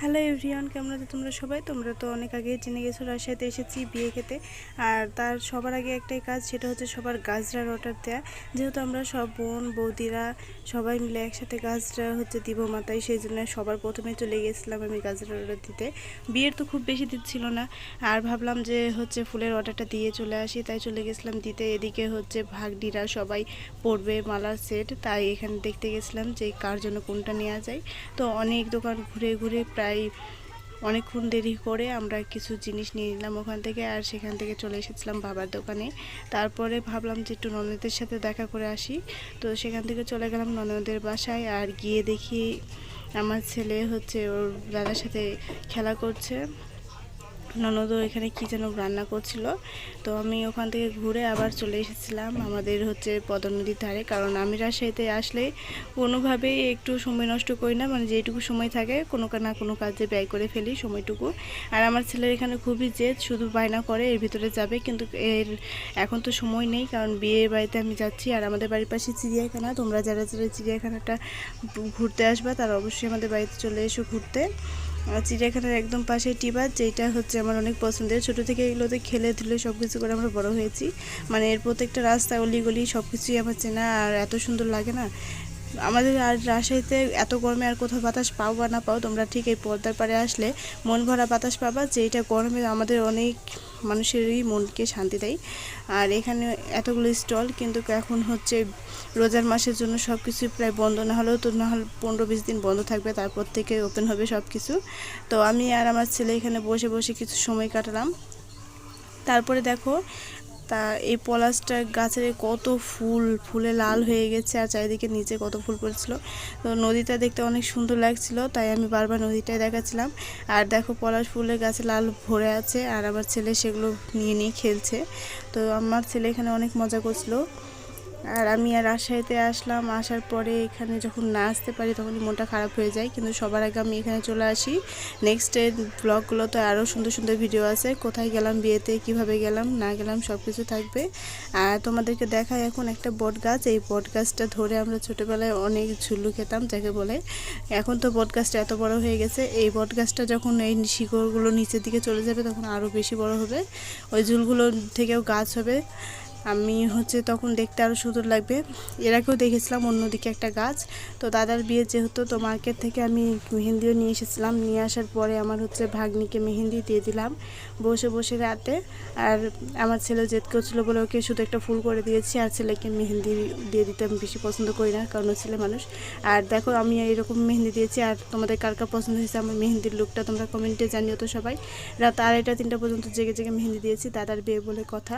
Hello everyone, কেমন আছো তোমরা সবাই? তোমরা তো অনেক আগে জেনে গেছো, রাজশাহীতে এসেছি বিয়ে খেতে। আর তার সবার আগে একটাই কাজ, সেটা হচ্ছে সবার গাছড়ার অর্ডার দেওয়া যেহেতু আমরা সব বোন, বৌদিরা সবাই মিলে একসাথে গাছটা হচ্ছে দিব মাতাই সেই জন্য সবার প্রথমে চলে গেছিলাম আমি গাছড়ার অর্ডার দিতে। বিয়ের তো খুব বেশি দিচ্ছিল না, আর ভাবলাম যে হচ্ছে ফুলের অর্ডারটা দিয়ে চলে আসি, তাই চলে গেছিলাম দিতে। এদিকে হচ্ছে ভাগডিরা সবাই পড়বে মালার সেট, তাই এখানে দেখতে গেছিলাম যে কার জন্য কোনটা নেওয়া যায়। তো অনেক দোকান ঘুরে ঘুরে প্রায় অনেকক্ষণ দেরি করে আমরা কিছু জিনিস নিয়ে নিলাম ওখান থেকে আর সেখান থেকে চলে এসেছিলাম বাবার দোকানে। তারপরে ভাবলাম যে একটু ননদের সাথে দেখা করে আসি। তো সেখান থেকে চলে গেলাম ননদের বাসায় আর গিয়ে দেখি আমার ছেলে হচ্ছে ওর দাদার সাথে খেলা করছে। ননদও এখানে কী যেন রান্না করছিল। তো আমি ওখান থেকে ঘুরে আবার চলে এসেছিলাম আমাদের হচ্ছে পদনদীর ধারে। কারণ আমি রাজশাহীতে আসলে কোনোভাবেই একটু সময় নষ্ট করি না মানে যেটুকু সময় থাকে কোনো না কোনো কাজে ব্যয় করে ফেলি সময়টুকু। আর আমার ছেলের এখানে খুবই জেদ, শুধু বায়না করে এর ভিতরে যাবে, কিন্তু এর এখন তো সময় নেই, কারণ বিয়ে বাড়িতে আমি যাচ্ছি। আর আমাদের বাড়ির পাশে চিড়িয়াখানা, তোমরা যারা যারা চিড়িয়াখানাটা ঘুরতে আসবা তারা অবশ্যই আমাদের বাড়িতে চলে এসো ঘুরতে। চিড়িয়াখানার একদম পাশে টিবাজ যেটা হচ্ছে আমার অনেক পছন্দের। ছোট থেকে এগুলোতে খেলে ধুলে সব কিছু করে আমরা বড় হয়েছি। মানে এর প্রত্যেকটা রাস্তা অলিগলি সব কিছুই আমার চেনা আর এত সুন্দর লাগে না। আমাদের আর রাজশাহীতে এত গরমে আর কোথাও বাতাস পাও বা না পাও, তোমরা ঠিক এই পর্দার পারে আসলে মন ভরা বাতাস পাবা যেটা গরমে আমাদের অনেক মানুষেরই মনকে শান্তি দেয়। আর এখানে এতগুলো স্টল কিন্তু এখন হচ্ছে রোজার মাসের জন্য সব কিছু প্রায় বন্ধ, না হলেও তো না হলে পনেরো বিশ দিন বন্ধ থাকবে, তারপর থেকে ওপেন হবে সব কিছু তো আমি আর আমার ছেলে এখানে বসে বসে কিছু সময় কাটালাম। তারপরে দেখো তা এই পলাশটা গাছের কত ফুল, ফুলে লাল হয়ে গেছে আর চারিদিকে নিচে কত ফুল পড়েছিল। তো নদীটা দেখতে অনেক সুন্দর লাগছিল, তাই আমি বারবার নদীটাই দেখাচ্ছিলাম। আর দেখো পলাশ ফুলের গাছে লাল ভরে আছে, আর আমার ছেলে সেগুলো নিয়ে নিয়ে খেলছে। তো আমার ছেলে এখানে অনেক মজা করছিল। আর আমি আর রাজশাহীতে আসলাম, আসার পরে এখানে যখন না আসতে পারি তখন মনটা খারাপ হয়ে যায়। কিন্তু সবার আগে আমি এখানে চলে আসি। নেক্সট ডে ব্লগগুলোতে আরও সুন্দর সুন্দর ভিডিও আছে। কোথায় গেলাম, বিয়েতে, কীভাবে গেলাম, না গেলাম সব কিছু থাকবে। আর তোমাদেরকে দেখায় এখন একটা বট গাছ এই বট গাছটা ধরে আমরা ছোটোবেলায় অনেক ঝুলু খেতাম, যাকে বলে। এখন তো বট গাছটা এত বড় হয়ে গেছে। এই বট গাছটা যখন এই শিকড়গুলো নিচের দিকে চলে যাবে তখন আরও বেশি বড় হবে। ওই ঝুলগুলো থেকেও গাছ হবে। আমি হচ্ছে তখন দেখতে আরও সুন্দর লাগবে। এর আগেও দেখেছিলাম অন্যদিকে একটা গাছ। তো দাদার বিয়ে যেহেতু, তো মার্কেট থেকে আমি মেহেন্দিও নিয়ে এসেছিলাম। নিয়ে আসার পরে আমার হচ্ছে ভাগ্নিকে মেহেন্দি দিয়ে দিলাম বসে বসে রাতে। আর আমার ছেলে জেদ করছিল বলে ওকে শুধু একটা ফুল করে দিয়েছি, আর ছেলেকে মেহেন্দি দিয়ে দিতে আমি বেশি পছন্দ করি না, কারণ ছেলে মানুষ। আর দেখো, আমি এরকম মেহেন্দি দিয়েছি, আর তোমাদের কার কার পছন্দ হয়েছে আমার মেহেন্দির লুকটা তোমরা কমেন্টে জানিও তো সবাই। রাত আড়াইটা, তিনটা পর্যন্ত জেগে জেগে মেহেন্দি দিয়েছি, দাদার বিয়ে বলে কথা।